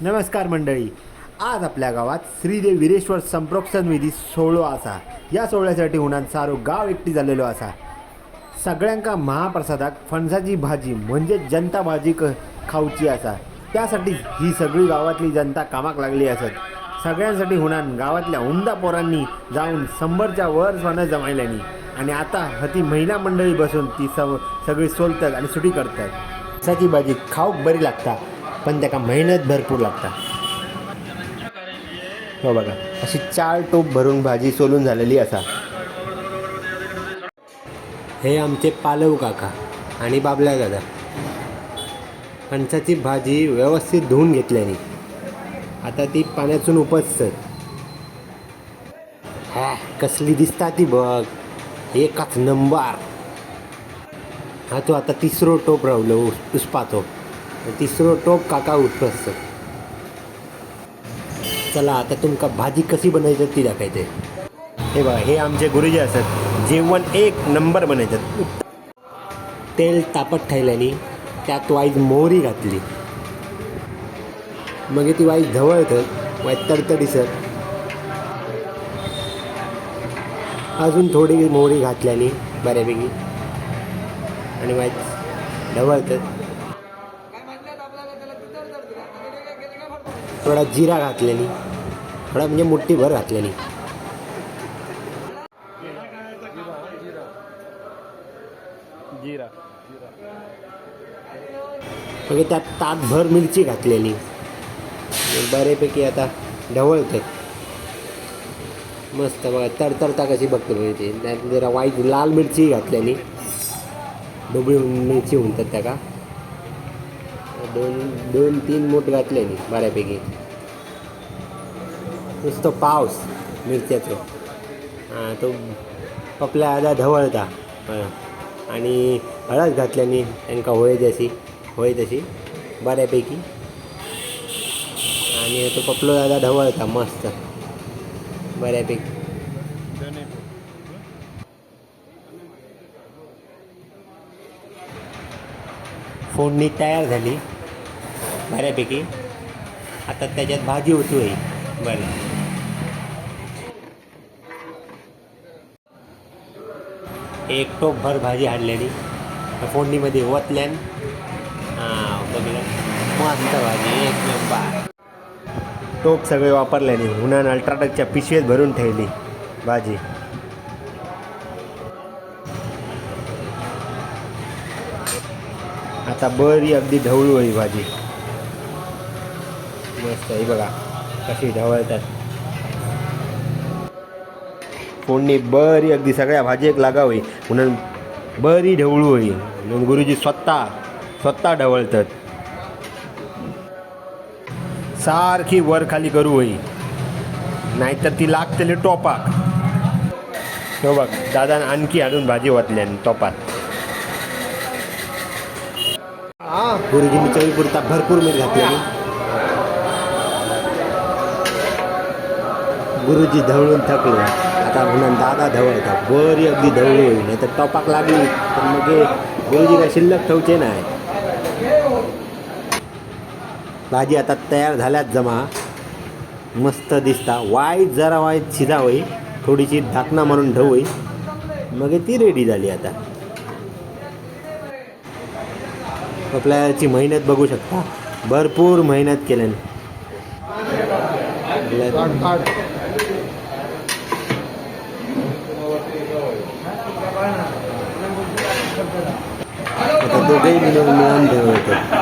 नमस्कार मंडळी. आज आपल्या गावात श्रीदेव विरेश्वर संप्रोक्षण विधी सोहळो असा. या सोहळ्यासाठी हुणान सारो गाव एकटी झालेलो असा. सगळ्यांका महाप्रसादाक फणसाची भाजी म्हणजे जनता भाजी क खाऊची असा. त्यासाठी ही सगळी गावातली जनता कामाक लागली असत. सगळ्यांसाठी हुणान गावातल्या उमदा पोरांनी जाऊन शंभरच्या वर सोनं जमायल्यानी. आणि आता हती महिला मंडळी बसून ती सव सगळी सोलतात आणि सुटी करतात. फणसाची भाजी खाऊक बरी लागता. पण त्याका मेहनत भरपूर लागता हो बघा अशी चार टोप भरून भाजी सोलून झालेली असा. हे आमचे पालव काका आणि बाबल्या दादा. फणसाची भाजी व्यवस्थित धुवून घेतल्याने. आता ती पाण्यातून उपसतात हा कसली दिसता ती बघ. एकाच नंबर हा तो आता तिसरो टोप रावलो उसपाचो तिसरो टोप काका उपसतात चला आता तुमका भाजी कशी बनवायची ती दाखवते. हे बघा हे आमचे गुरुजी असतात जेवण एक नंबर बनायचं तेल तापत ठेवल्याने त्यात वाईज मोहरी घातली. मग ती वाईज धवळतं वाईज तडतडीसर. अजून थोडी मोहरी घातल्याने बऱ्यापैकी. आणि वाईज ढवळतं. थोडा जिरा घातल्याने थोडा म्हणजे मुठ्ठीभर घातल्याने जिरा. म्हणजे त्यात ताटभर मिरची घातलेली. बऱ्यापैकी आता ढवळतात मस्त बघा तडतडता कशी बघतो मिरची त्यात जरा वाईट लाल मिरची घातल्याने डोबळी मिरची म्हणतात त्या का दोन दोन तीन मूठ मी बऱ्यापैकी. नुसतो पाऊस मिरच्याचं. तो आपल्या आधा ढवळता. आणि हळद घातल्याने त्यांना होळी जशी होळी तशी बऱ्यापैकी. आणि तो पपलो दादा ढवळता मस्त. बऱ्यापैकी. फोडणी तयार झाली. बऱ्यापैकी. आता त्याच्यात भाजी होती बरं. एक टोप भर भाजी हाडलेली फोडणीमध्ये ओतल्यान हां बघलं. मस्त भाजी एक नंबर. टोप सगळे वापरल्याने उन्हान अल्ट्राटकच्या पिशवेत भरून ठेवली भाजी. आता बरी अगदी ढवळू होई भाजी. मस्त ही बघा कशी ढवळतात. फोडणी बरी अगदी सगळ्या भाजयेक लागावी. म्हणून बरी ढवळू होई. म्हणून गुरुजी स्वतः स्वतः ढवळतात. सारखी वर खाली करू होई. नाहीतर ती लागतली टोपाक. हो बघ दादान आणखी हाडून भाजी वाटल्यान टोपात. गुरुजींनी चवीपुरता भरपूर मीठ घातलेली. गुरुजी धवळून थकले. आता म्हणून दादा धवळता. बरी अगदी ढवळू होईल. नाही तर टॉपाक लागली. तर मग गुरुजी काय शिल्लक ठेवचे नाही. भाजी आता तयार झाल्यात जमा. मस्त दिसता. वाईट जरा वाईट शिजावई. थोडीशी धाकणा मारून ढव होई मग ती रेडी झाली आता. आपल्याची मेहनत बघू शकता. भरपूर मेहनत केल्याने. आता दोघेही मिळून मिळून ठेवतात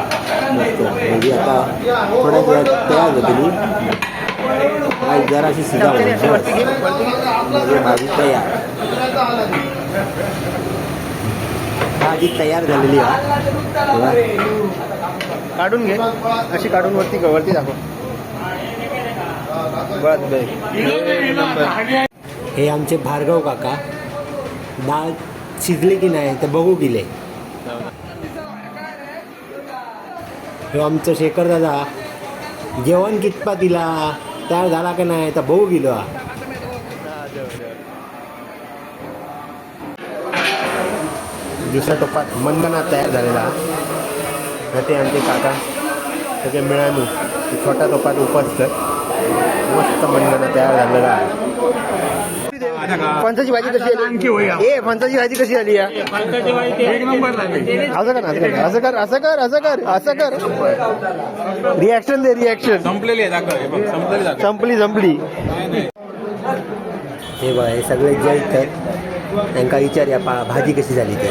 मस्त. म्हणजे आता थोड्या वेळात तयार होतली काही जराशी शिजावली बस. म्हणजे भाजी तयार. भाजी तयार झालेली आहे. काढून घे. अशी काढून वरती वरती दाखव. नंबर हे आमचे भार्गव काका. डाळ शिजली की नाही तर बघू गेले हे आमचं शेखर दादा. जेवण कितपा दिला? तयार झाला की नाही? तर बघू गेलो हा. दुसऱ्या टोपात मंदना तयार झालेला. ते आमचे काका. सगळे मिळानू. छोट्या टोपात उपस्थित. मस्त मनगणं तयार झालेलं आहे. फणसाची भाजी कशी आली? ए फणसाची भाजी कशी आली या? असं कर असं कर असं कर असं कर असं कर असं कर. रिॲक्शन दे रिॲक्शन संपलेली संपली संपली. हे बघा हे सगळे जे आहेत त्यांका विचारूया पा भाजी कशी झाली ते.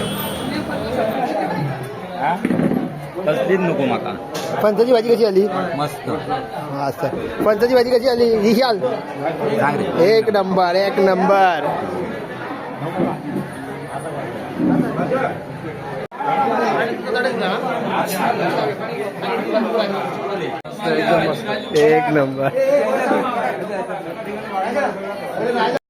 कसलीच नको माका. फणसाची भाजी कशी आली? मस्त. हा, असं फणसाची भाजी कशी आली? ही शाल. एक नंबर एक नंबर. एक नंबर.